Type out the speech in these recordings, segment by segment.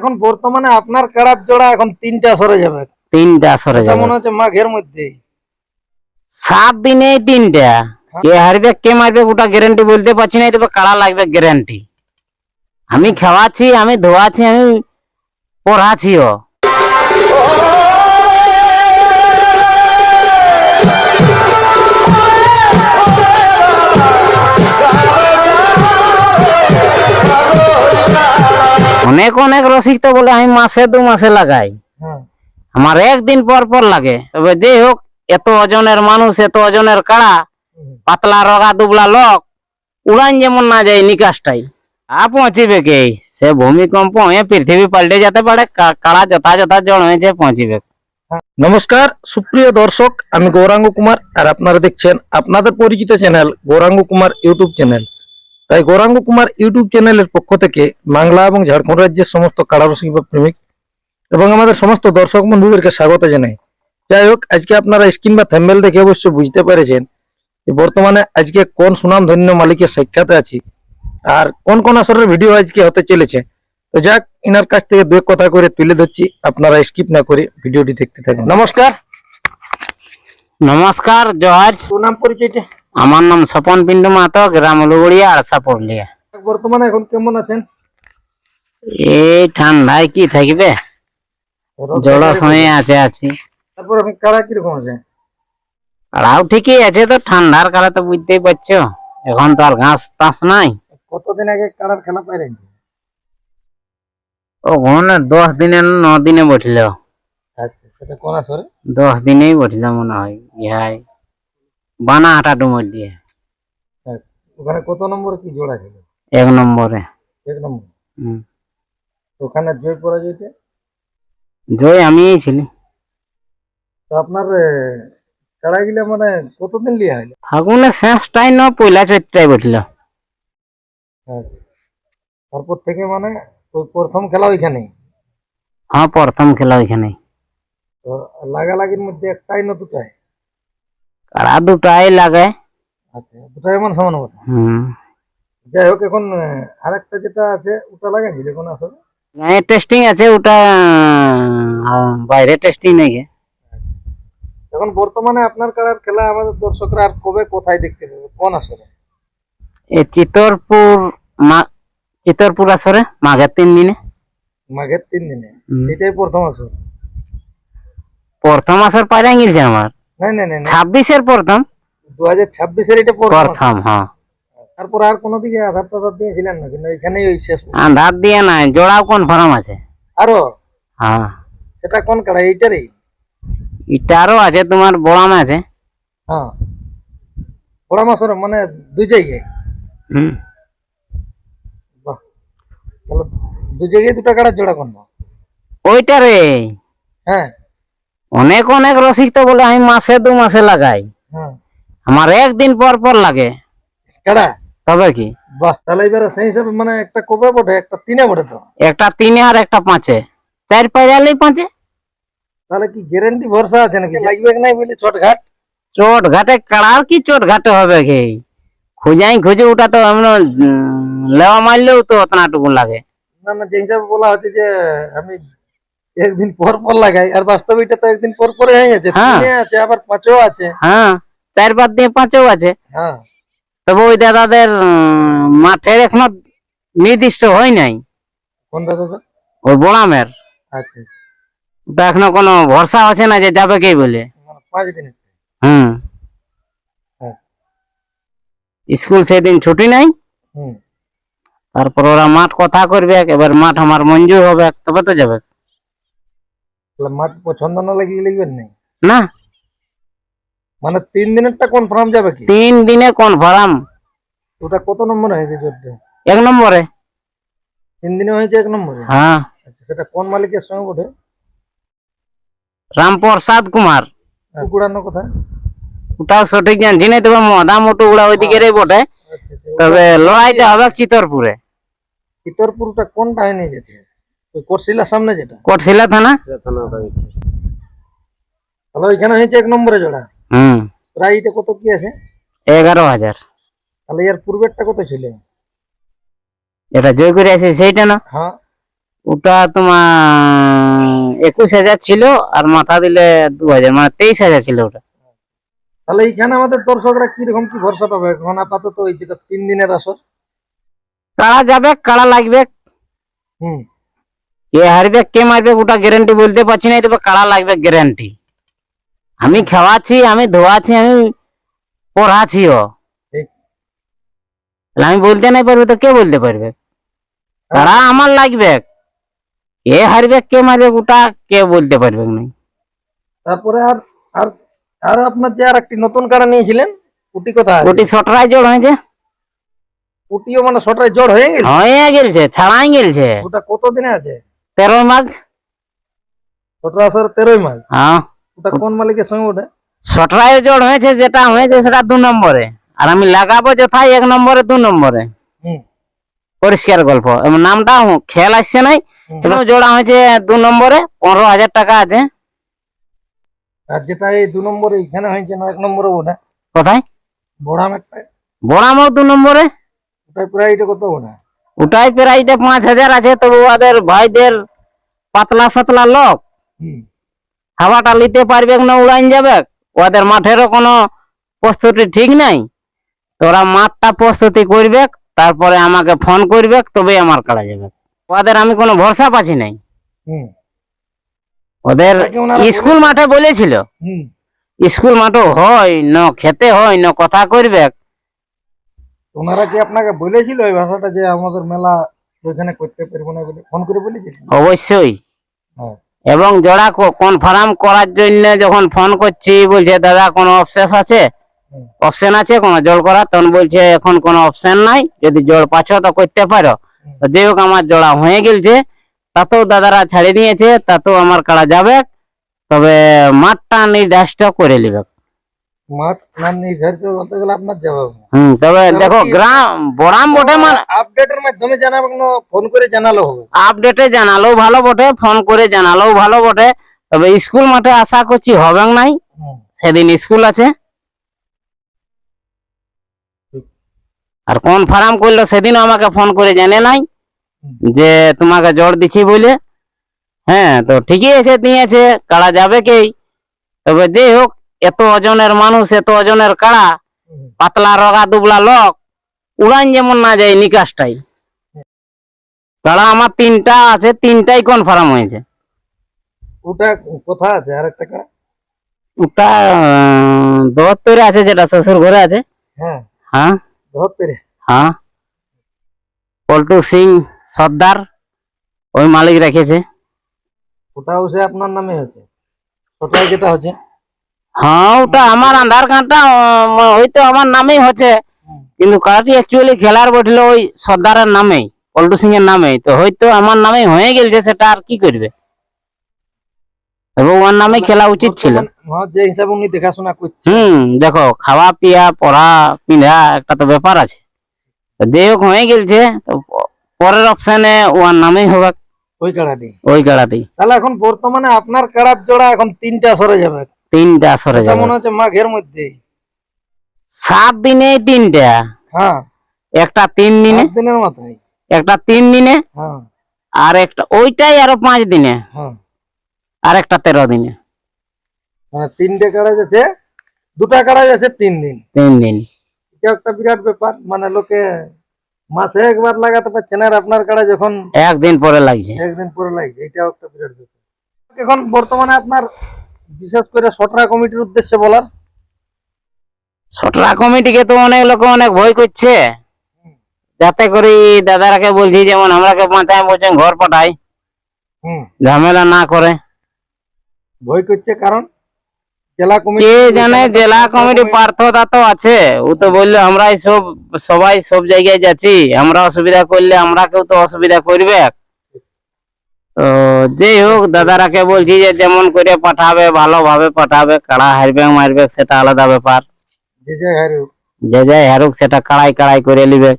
এখন বর্তমানে আপনার কেড়ার জোড়া এখন তিনটা সরে যাবে। তিনটা সরে এটা যাবে। মনে হচ্ছে মাঘের মধ্যে। সাত দিনে তিনটা। কে হারবে কে মারবে ওটা গ্যারান্টি বলতে পারছি না তবে কাড়া লাগবে গ্যারান্টি আমি খাওয়াছি আমি ধোয়াছি আমি পড়াছিও অনেক অনেক রসিক তো বলে আমি মাসে দু মাসে লাগাই। আমার একদিন পর পর লাগে। তবে যে হোক এত ওজনের মানুষ এত ওজনের কাড়া পাতলা রগা দুবলা লোক উড়ান যেমন না যায় নিকাশটাই। আ পৌঁছিবে কে? সে ভূমিকম্প হয়ে পৃথিবী পাল্টে যেতে পারে কাড়া যথা যথা জড় হয়েছে পৌঁছিবে। নমস্কার সুপ্রিয় দর্শক আমি গৌরাঙ্গ কুমার আর আপনারা দেখছেন আপনাদের পরিচিত channel Gouranga Kumar YouTube channel তাই গৌরাঙ্গ কুমার ইউটিউব চ্যানেলের পক্ষ থেকে বাংলা এবং ঝাড়খণ্ড রাজ্যের সমস্ত কারারসিক বা প্রেমিক এবং আমাদের সমস্ত দর্শক বন্ধুদেরকে স্বাগত জানাই। যাই হোক আজকে আপনারা স্ক্রিন বা থ্যাম্বেল দেখে অবশ্য বুঝতে পেরেছেন যে বর্তমানে আজকে কোন সুনাম ধন্য মালিকের সাক্ষাতে আছি আর কোন কোন আসরের ভিডিও আজকে হতে চলেছে। তো যাক ইনার কাছ থেকে দু কথা করে তুলে ধরছি। আপনারা স্কিপ না করে ভিডিওটি দেখতে থাকুন। নমস্কার। নমস্কার জয়। সুনাম পরিচয়টা? আমার নাম স্বপন পিন্টু মাতো গ্রাম লুগুড়িয়া আরসা পুরুলিয়া বর্তমানে এখন কেমন আছেন? এই ঠান্ডায় কি থাকবে? জড় সময় আছে আছি। তারপর এখন কারা কীরকম আছে? কাড়াও ঠিকই আছে তো ঠান্ডার কালে তো বুঝতেই পারছ। এখন তো আর ঘাস টাস নাই। কতদিন আগে কারার খেলা পাইলেন? ওখানে দশ দিনে ন দিনে বসল আচ্ছা সেটা কোন আসরে? দশ দিনেই বসল মনে হয় ইহাই। বানা হাঁটা ডুমর দিয়ে। ওখানে কত নম্বর কি জোড়া ছিল এক নম্বরে। এক নম্বর? হুম। ওখানে জয় পরাজয়টা জয় আমিই ছিলি। তো আপনার কারা গিলা মানে কতদিন লিয়া হইল? ফাগুনের শেষটাই ন পয়লা চৈত্রাই বসল আচ্ছা। তারপর থেকে মানে ওই প্রথম খেলা ওইখানেই? হ্যাঁ প্রথম খেলা ওইখানে তো লাগালাগির মধ্যে একটাই না দুটাই? কাড়া দুটাই লাগে। আচ্ছা দুটাই এমন সমান কথা। হুম। যাই হোক এখন আর একটা যেটা আছে ওটা লাগাইছিল কোন আসরে টেস্টিং আছে ওটা বাইরে টেস্টিং নেই। এখন বর্তমানে আপনার কারার খেলা আমাদের দর্শকরা আর কবে কোথায় দেখতে পাবে? কোন আসরে? এই চিতরপুর মা চিতরপুর আসরে মাঘের তিন দিনে। মাঘের তিন দিনে। এটাই প্রথম আসর। প্রথম আসর পাইরা গিলছে আমার নাই নাই নাই ছাব্বিশের প্রথম? দু হাজার ছাব্বিশের এটা প্রথম। হ্যাঁ। তারপর আর কোনো দিকে আধার টাধার দিয়েছিলেন না কিন্তু এখানেই ওই শেষ আধার দিয়ে নাই জোড়াও কনফার্ম আছে? আরও? হ্যাঁ। সেটা কোন কাড়া এইটারই? ইটারও আছে তোমার বড়াম আছে। হ্যাঁ। বড় মাসর মানে দুই জায়গায়। হুম। বাহ। তাহলে দু জায়গায় দুটা কাড়া জোড়া কোন ওইটা রে হ্যাঁ। অনেক অনেক রসিক তো বলে আমি মাসে দু মাসে লাগাই। হ্যাঁ। আমার একদিন পর পর লাগে। কাড়া? তবে কি? বাহ তাহলে এবারে সেই হিসাবে মানে একটা কবে বটে? একটা তিনে বটে তো? একটা তিনে আর একটা পাঁচে। চার পাইরালেই পাঁচে। তাহলে কি গ্যারেন্টি ভরসা আছে নাকি? লাগবে নাই বলে? কাড়ার কি চোট ঘাটে হবে কি? খুঁজাই খুঁজে ওটা তো এমন লেওয়া মারলেও তো অতনাটুকু লাগে। না না যে হিসাবে বলা হচ্ছে যে আমি একদিন পর পর লাগাই আর বাস্তবে এটা তো একদিন পর পরে হয়ে গেছে হ্যাঁ। আছে আবার পাঁচও আছে। হ্যাঁ চার পাঁচ দিয়ে পাঁচও আছে। হ্যাঁ। তবে ওই দাদাদের মাঠের এখনও নির্দিষ্ট হয় নাই। কোন দাদা? ওই বোড়ামের আচ্ছা ওটা এখনও কোনো ভরসা আছে না যে যাবে কে বলে? মানে পাঁচ দিন হুম। হ্যাঁ। স্কুল সেদিন ছুটি নাই। হুম। তারপর ওরা মাঠ কথা করবে এবার মাঠ আমার মঞ্জুর হবে তবে তো যাবে। মাঠ পছন্দ না লাগিয়ে লিখবেন নাই না। মানে তিন দিনেরটা কনফার্ম যাবে কি? তিন দিনে কনফার্ম ওটা কত নম্বর হয়েছে জোরটা এক নম্বরে। তিন দিনে হয়েছে এক নম্বরে? হ্যাঁ। আচ্ছা সেটা কোন মালিকের সঙ্গে বটে? রামপ্রসাদ কুমার। কুকুড়ানো কথা ওটাও সঠিক জানছি না তবে মদা মোটু গুলা ওইদিকে বটে। আচ্ছা আচ্ছা তবে লড়াইটা হবে চিতরপুরে। চিতরপুরটা কোনটা নিয়ে গেছে কোটশিলার সামনে যেটা? কোটশিলা থানা? তাহলে ওইখানে হয়েছে এক নম্বরে জোড়া হুম। প্রায় এটা কত কি আছে? এগারো হাজার। তাহলে এর পূর্বেরটা কত ছিল? এটা জয় করে আছে সেইটা না? হ্যাঁ। ওটা তোমার একুশ হাজার ছিল আর মাথা দিলে দু হাজার মানে তেইশ হাজার ছিল ওটা। তাহলে এইখানে আমাদের দর্শকরা কীরকম কি ভরসা পাবে? এখন আপাতত ওই যেটা তিন দিনের আসর। কাড়া যাবে কারা লাগবে? হুম। কে হারবে কে মারবে ওটা গ্যারান্টি বলতে পারছি না তবে কাড়া লাগবে গ্যারান্টি আমি খাওয়াছি আমি ধোয়াছি আমি পড়াছিও। আমি বলতে নাই পারব তো কে বলতে পারবে? কাড়া আমার লাগবে? কে হারবে কে মারবে ওটা কে বলতে পারবে না তারপরে আর আর আর আপনার যে আর একটি নতুন কাড়া নিয়েছিলেন? উটি কোথায় ওটি সটরাই জোড় হয়েছে। উটিও মানে সটায় জড় হয়ে গেল হয়ে গেলছে ছাড়াই গেলছে ওটা কত দিনে আছে? তেরো মাঘ? সতেরো আসর তেরোই মাস হ্যাঁ। ওটা কোন মালিকের সঙ্গে ওটা? সটরাই জোড় হয়েছে যেটা হয়েছে সেটা দু নম্বরে। আর আমি লাগাবো যথাই এক নম্বরে দু নম্বরে। পরিষ্কার গল্প। নামটা খেয়াল আসছে নাই। জোড়া হয়েছে দু নম্বরে পনেরো হাজার টাকা আছে। আর যেটা এই দু নম্বরে এখানে হয়েছে না এক নম্বরে ওটা? কোথায়? বড়াম একটা। বড়ামও দু নম্বরে? ওটাই প্রায় এটা কত ওটা? ওটাই প্রাইটা পাঁচ হাজার আছে তবু ওদের ভাইদের পাতলা সাতলা লোক। হাওয়াটা নিতে পারবে না উড়াইন যাবে। ওদের মাঠেরও কোনো প্রস্তুতি ঠিক নাই। তোরা মাঠটা প্রস্তুতি করবে তারপরে আমাকে ফোন করবে তবে আমার কাটা যাবে। ওদের আমি কোনো ভরসা পাচ্ছি নাই। ওদের স্কুল মাঠে বলেছিল। স্কুল মাঠও হয় ন খেতে হয় ন কথা করবে ওনারা কি আপনাকে বলেছিল এই ভাষাটা যে আমাদের মেলা ওইখানে করতে পারব না বলে ফোন করে বলেছিল অবশ্যই। হ্যাঁ। এবং জোড়া কনফার্ম করার জন্য যখন ফোন করছি বলছে দাদা কোনো অপশন আছে। অপশন আছে কোনো জল করা তখন বলছে এখন কোনো অপশন নাই। যদি জল পাচ্ছ তো করতে পারো। যাই হোক আমার জোড়া হয়ে গেছে তাতেও দাদারা ছাড়ে দিয়েছে তাতেও আমার কাড়া যাবে। তবে মাঠটা নির্দিষ্ট করে নিবে। নির্ধারিত বলতে গেলে আপনার যাবে হম তবে দেখো গ্রাম বরাম বটে মানে আপডেটের মাধ্যমে জানাবেন ফোন করে জানালো হবে। আপডেটে জানালেও ভালো বটে ফোন করে জানালেও ভালো বটে। তবে স্কুল মাঠে আশা করছি হবে নাই। সেদিন স্কুল আছে। আর কোন ফার্ম করল সেদিনও আমাকে ফোন করে জানে নাই। যে তোমাকে জ্বর দিছি বলে। হ্যাঁ তো ঠিকই আছে দিয়েছে কারা যাবে কি? তবে যে হোক এত ওজনের মানুষ এত ওজনের কাড়া পাতলা রগা দুবলা লোক উড়ান যেমন না যায় নিকাশটাই। কাড়া আমার তিনটা আছে তিনটাই কনফার্ম হয়েছে। ওটা আছে? আর একটা কাড়া? ওটা দোয়াত্তরে আছে যেটা শ্বশুর ঘরে আছে। হ্যাঁ। হ্যাঁ। হ্যাঁ। পল্টু সিং সর্দার ওই মালিক রেখেছে। ওটাও সে আপনার নামে হচ্ছে ওটাই যেটা হচ্ছে? হ্যাঁ ওটা আমার আধার কার্ডটা উম, হয়তো আমার নামেই হচ্ছে। কিন্তু কারাটি অ্যাকচুয়ালি খেলার বটল ওই সর্দারের নামেই পল্টু সিং এর নামেই। তো হয়তো আমার নামেই হয়ে গেছে সেটা আর কি করবে? এবং ওর নামে খেলা উচিত ছিল। যে হিসাবে উনি দেখাশোনা করছে। হুম দেখো খাওয়া পিয়া পড়া পিঁধা একটা তো ব্যাপার আছে। তো যে হোক হয়ে তো প- পরের অপশনে ওর নামেই হবে। ওই কাড়াটি ওই গাড়াটি তাহলে এখন বর্তমানে আপনার কাড়ার জোড়া এখন তিনটা সরে যাবে। তিনটা সরে যাবে। মনে হচ্ছে মাঘের মধ্যেই সাত দিনে তিনটা। হ্যাঁ। একটা তিন দিনে দিনের মাথায়। একটা তিন দিনে হ্যাঁ। আর একটা ওইটাই আরও পাঁচ দিনে হ্যাঁ। আর একটা তেরো দিনে। মানে তিনটে কাড়া যাচ্ছে দুটা কাড়া যাচ্ছে তিন দিন। তিন দিন। এটা একটা বিরাট ব্যাপার মানে লোকে মাসে একবার লাগাতে পারছে না আর আপনার কাড়া যখন একদিন পরে লাগছে। একদিন পরে লাগছে এটাও একটা বিরাট ব্যাপার। এখন বর্তমানে আপনার বিশেষ করে সটরা কমিটির উদ্দেশ্যে বলার? সটরা কমিটিকে তো অনেক লোক অনেক ভয় করছে। যাতে করে দাদারাকে বলছি যেমন আমরাকে পাঁচায় বলছেন ঘর পাঠাই। ঝামেলা না করে। ভয় করছে কারণ? জেলা কমিটি কে জানে জেলা কমিটি পার্থতা তো আছে। ও তো বলল আমরাই সব সবাই সব জায়গায় যাচ্ছি। আমরা অসুবিধা করলে আমরা কেউ তো অসুবিধা করবে। যেই হোক দাদারাকে বলছি যে যেমন করে পাঠাবে ভালোভাবে পাঠাবে কাড়া হারবে মারবে সেটা আলাদা ব্যাপার। যে যাই হারুক। সেটা কাড়াই কাড়াই করে নিবে।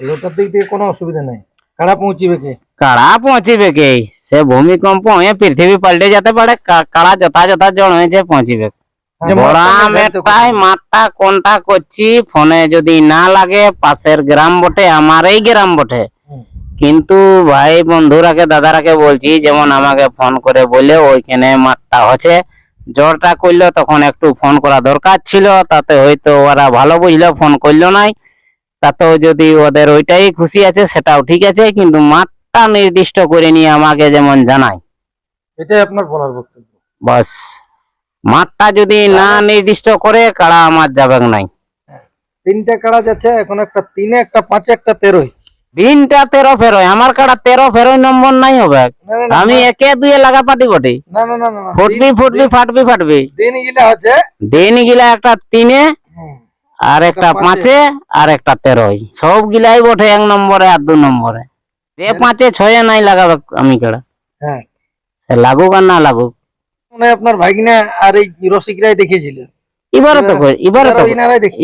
ওটার দিক থেকে কোনো অসুবিধা নাই। কারা পৌঁছিবে কে? কাড়া পৌঁছিবে কে? সে ভূমিকম্প হয়ে পৃথিবী পাল্টে যেতে পারে কাড়া যথা যথা জন হয়েছে পৌঁছিবে। মাঠটা করবে। মাঠটা কোনটা করছি ফোনে যদি না লাগে পাশের গ্রাম বটে আমার এই গ্রাম বটে। কিন্তু ভাই বন্ধুরাকে দাদারাকে বলছি যেমন আমাকে ফোন করে বলে ওইখানে মাঠটা হচ্ছে। জ্বরটা করল তখন একটু ফোন করা দরকার ছিল তাতে হয়তো ওরা ভালো বুঝলো ফোন করল নাই। তাতেও যদি ওদের ওইটাই খুশি আছে সেটাও ঠিক আছে কিন্তু মাঠটা নির্দিষ্ট করে নিয়ে আমাকে যেমন জানায়। এটাই আপনার বলার বক্তব্য। বাস। মাঠটা যদি না নির্দিষ্ট করে কাড়া আমার যাবে নাই। তিনটা কাড়া যাচ্ছে এখন একটা তিনে একটা পাঁচে একটা তেরোই। দিনটা তেরো ফেরোয় আমার কাড়া তেরো ফেরোয় নম্বর নাই হবে। আমি একে দুয়ে লাগা পাটি বটি। ফুটবি ফুটবি ফাটবি ফাটবি। দিন গিলা হচ্ছে দিন গিলা একটা তিনে আর একটা পাঁচে। আর একটা তেরোই সব গিলাই বটে এক নম্বরে আর দু নম্বরে। যে পাঁচে ছয়ে নাই লাগাবে আমি কেড়া। হ্যাঁ। সে লাগুক আর না লাগুক। আপনার ভাগিনা আর এই রসিকরাই দেখিয়েছিল। এবারে তো কর- এবারে তো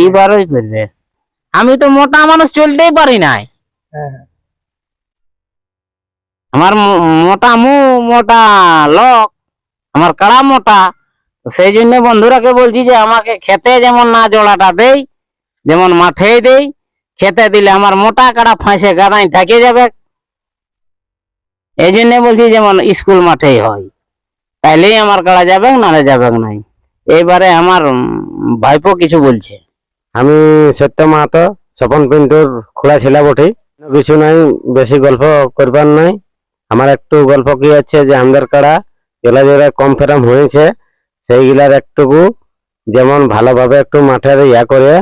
এবারই করবে আমি তো মোটা মানুষ চলতেই পারি নাই। হ্যাঁ হ্যাঁ। আমার মোটা মু মোটা লোক আমার কাড়া মোটা। সেই জন্য বন্ধুরাকে বলছি যে আমাকে খেতে যেমন না জোড়াটা দেই যেমন মাঠে দেই খেতে দিলে আমার মোটা কাড়া ফাঁসে গাদাই থাকে যাবে। এই জন্য বলছি যেমন স্কুল মাঠেই হয়। তাইলেই আমার কাড়া যাবে নালে যাবে নাই। এইবারে আমার ভাইপো কিছু বলছে। আমি সত্য মাহাতো স্বপন পিন্টুর খোলা ছিল বটে। কিছু নাই বেশি গল্প করবার নাই। আমার একটু গল্প কি আছে যে আমাদের কাড়া জেলা যেগুলা কম ফেরাম হয়েছে সেইগুলার একটুকু যেমন ভালোভাবে একটু মাঠের ইয়া করে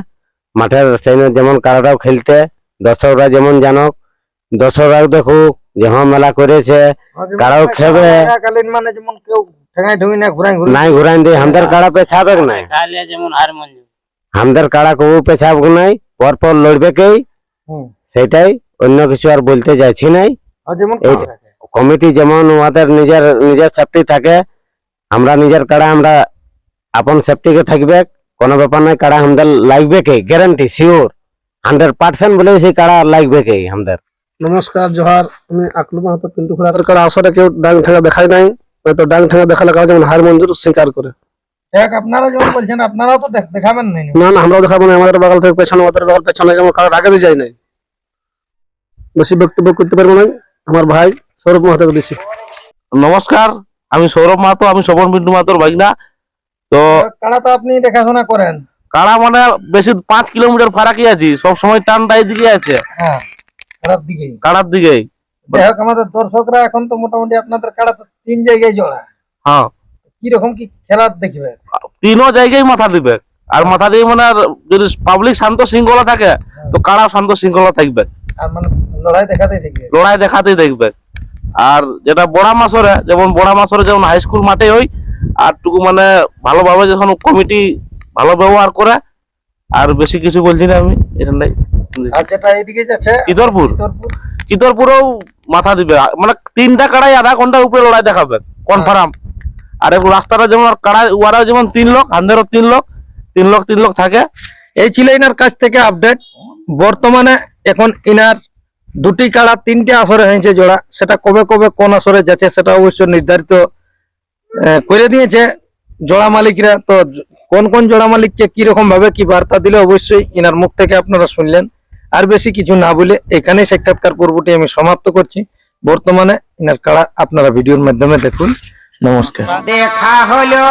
মাঠের সেই যেমন কাড়াটাও খেলতে দর্শকরা যেমন জানুক দর্শকরাও দেখুক যে হ্যাঁ মেলা করেছে কারাও খেবে। মানে যেমন কেউ ঠেঙাই ঢুঙি না ঘুরাই ঘুরাই নাই ঘুরাই দিয়ে আমাদের কাড়া পেছাবে নাই। যেমন আমাদের কাড়া কবু পেছাবে নাই পরপর লড়বে কেই সেটাই অন্য কিছু আর বলতে যাচ্ছি নাই। কমিটি যেমন ওদের নিজের নিজের সেফটি থাকে আমরা নিজের কাড়া আমরা আপন সেফটিকে থাকবে কোনো ব্যাপার নাই কাড়া আমাদের লাগবে কে? গ্যারান্টি শিওর হান্ড্রেড পার্সেন্ট বলে সেই কাড়া লাগবে কে আমাদের। নমস্কার জোহার। আমি আকলু মাহাতো পিন্টু খোলার কারা আসলে কেউ ডাং ঠেঙা দেখায় নাই হয়তো ডাং ঠেঙা দেখালে কারা যেমন হার মঞ্জুর স্বীকার করে। দেখ আপনারা যেমন বলছেন আপনারাও তো দেখাবেন নাই। না না আমরাও দেখাবো না আমাদের বাগাল থেকে পেছনে ওদের বাগাল পেছনে যেমন কারও আগে দিয়ে যায় নাই। বেশি বক্তব্য করতে পারব না। আমার ভাই সৌরভ মাহাতোকে দিছি। নমস্কার আমি সৌরভ মাহাতো আমি স্বপন পিন্টু মাহাতোর ভাগনা। তো কারা তো আপনি দেখাশোনা করেন। কাড়া মানে বেশি পাঁচ কিলোমিটার ফারাকি আছি সব সময় টানটা এদিকে আছে। হ্যাঁ খারাপ দিকে কাড়ার দিকেই। যাই হোক আমাদের দর্শকরা এখন তো মোটামুটি আপনাদের কারা তো তিন জায়গায় জোড়া। হ্যাঁ। কীরকম কি খেলা দেখবে? তিনও জায়গায় মাথা দিবে। আর মাথা দিয়ে মানে আর যদি পাবলিক শান্ত শৃঙ্খলা থাকে তো কারা শান্ত শৃঙ্খলা থাকবে। লড়াই দেখাতেই দেখবে। লড়াই দেখাতেই দেখবে। আর যেটা বড়া মাসরে যেমন বড়া মাসরে যেমন হাই স্কুল মাঠে ওই আর টুকু মানে ভালোভাবে যখন কমিটি ভালো ব্যবহার করে আর বেশি কিছু বলছি না আমি এখানটাই। আর যেটা এইদিকে যাচ্ছে ইদরপুর উত্তরপুর মাথা দিবে। মানে তিনটা কাড়াই আধা ঘণ্টার উপরে লড়াই দেখাবে কনফার্ম আর রাস্তাটা যেমন কাড়াই ওয়ারাও যেমন তিন লোক হান্দেরও তিন লোক তিন লোক তিন লোক থাকে। এই ছিল কাছ থেকে আপডেট বর্তমানে এখন ইনার দুটি কাড়া, তিনটে আসরে হয়েছে জোড়া। সেটা কবে কবে কোন আসরে যাচ্ছে সেটা অবশ্য নির্ধারিত করে দিয়েছে জোড়া মালিকরা। তো কোন কোন জোড়া মালিককে কি রকম ভাবে কি বার্তা দিলে অবশ্যই ইনার মুখ থেকে আপনারা শুনলেন। আর বেশি কিছু না বলে এখানেই সাক্ষাৎকার পর্বটি আমি সমাপ্ত করছি। বর্তমানে ইনার কাড়া আপনারা ভিডিওর মাধ্যমে দেখুন। নমস্কার। দেখা হলো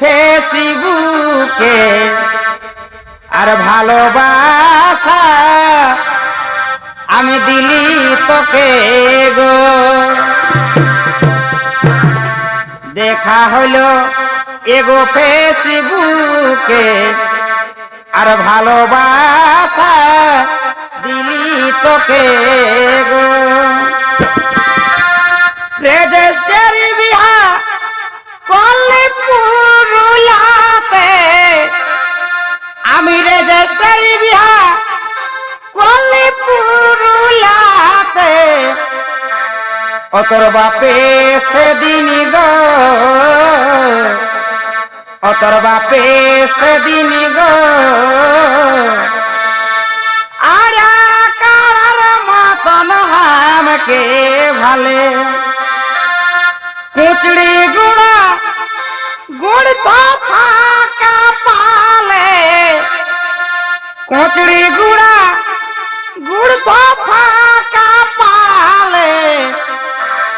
ফেসবুকে, আর ভালোবাসা দিলি তোকে গো। দেখা হলো এগো ফেসবুকে, আর ভালোবাসা দিলি তোকে গো। রেজিস্টারি বিহা করলে আমি রেজিস্টারি বিহা অতর বাপে সেদিন গো অতর বাপে সেদিন গো। আরা কারার মতন হামকে ভালে। কুচড়ি গুড়া, গুড় তো ফাঁকা পালে। কুচড়ি গুড়া